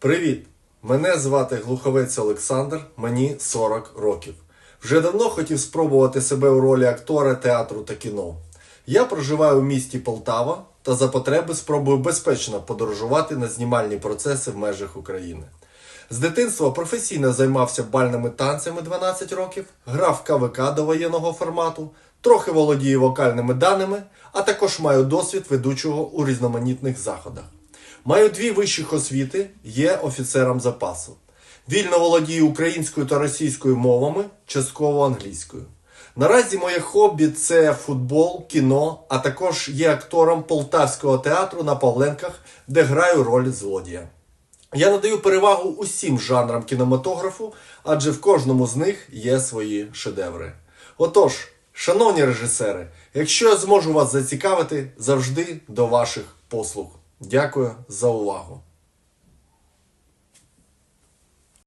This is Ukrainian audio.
Привіт! Мене звати Глуховець Олександр, мені 40 років. Вже давно хотів спробувати себе у ролі актора театру та кіно. Я проживаю у місті Полтава та за потреби спробую безпечно подорожувати на знімальні процеси в межах України. З дитинства професійно займався бальними танцями 12 років, грав КВК до воєнного формату, трохи володію вокальними даними, а також маю досвід ведучого у різноманітних заходах. Маю дві вищих освіти, є офіцером запасу. Вільно володію українською та російською мовами, частково англійською. Наразі моє хобі це футбол, кіно, а також є актором Полтавського театру на Павленках, де граю роль злодія. Я надаю перевагу усім жанрам кінематографу, адже в кожному з них є свої шедеври. Отож, шановні режисери, якщо я зможу вас зацікавити, завжди до ваших послуг. Дякую за увагу.